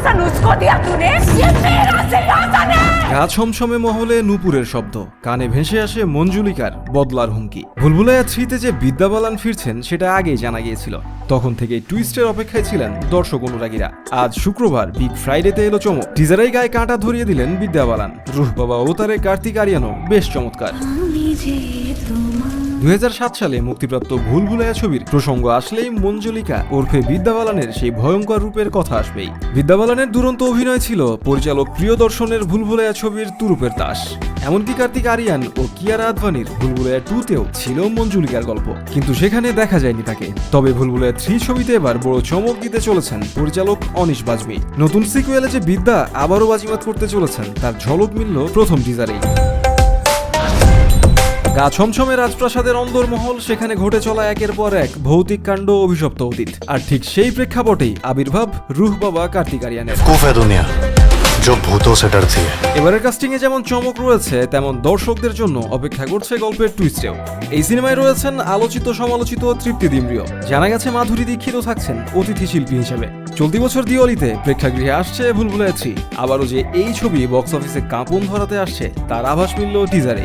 Ration उसको दिया तूने ये मेरा सिंहासन है গা ছমছমে মহলে নূপুরের শব্দ কানে ভেসে আসে মঞ্জুলিকার বদলার হুমকি ভুলভুলাইয়া থ্রিতে যে বিদ্যা বালান ফিরছেন সেটা আগেই জানা গিয়েছিল তখন থেকে টুইস্টের অপেক্ষায় ছিলেন দর্শক অনুরাগীরা আজ শুক্রবার বিগ ফ্রাইডেতে এলো চমক টিজারেই গায়ে কাঁটা ধরিয়ে দিলেন বিদ্যা বালান রুহ বাবা অবতারে কার্তিক আরিয়ানও বেশ চমৎকার দুই হাজার সাত সালে মুক্তিপ্রাপ্ত ভুলভুলাইয়া ছবির প্রসঙ্গ আসলেই মঞ্জুলিকা ওরফে বিদ্যাবালানের সেই ভয়ঙ্কর রূপের কথা আসবেই। বিদ্যাবালানের দুরন্ত অভিনয় ছিল পরিচালক প্রিয়দর্শনের ভুলভুলাইয়া ছবির তুরুপের তাস। এমনকি কার্তিক আরিয়ান ও কিয়ারা আদভানির ভুলভুলাইয়া টুতেও ছিল মঞ্জুলিকার গল্প। কিন্তু সেখানে দেখা যায়নি তাকে। তবে ভুলভুলাইয়া থ্রি ছবিতে এবার বড় চমক দিতে চলেছেন পরিচালক অনিশ বাজমি। নতুন সিকুয়েলে যে বিদ্যা আবারও বাজিমাত করতে চলেছেন, তার ঝলক মিলল প্রথম টিজারেই গা ছমছমে রাজপ্রাসাদের অন্দরমহল সেখানে ঘটে চলা একের পর এক ভৌতিক কাণ্ড অভিশপ্ত অতীত আর ঠিক সেই প্রেক্ষাপটেই আবির্ভাব রুহ বাবা কার্তিক আরিয়ানের बेवकूफ है दुनिया जो भूतों से डरती है এবারের কাস্টিং এ যেমন চমক রয়েছে তেমন দর্শকদের জন্য অপেক্ষা করছে গল্পের টুইস্টেও এই সিনেমায় রয়েছেন আলোচিত সমালোচিত তৃপ্তি দিমরিয় জানা গেছে মাধুরী দীক্ষিত থাকছেন অতিথি শিল্পী হিসেবে চলতি বছর দিওয়ালিতে প্রেক্ষাগৃহে আসছে ভুলভুলাইয়া থ্রি আবারও যে এই ছবি বক্স অফিসে কাঁপন ধরাতে আসছে তার আভাস মিলল টিজারে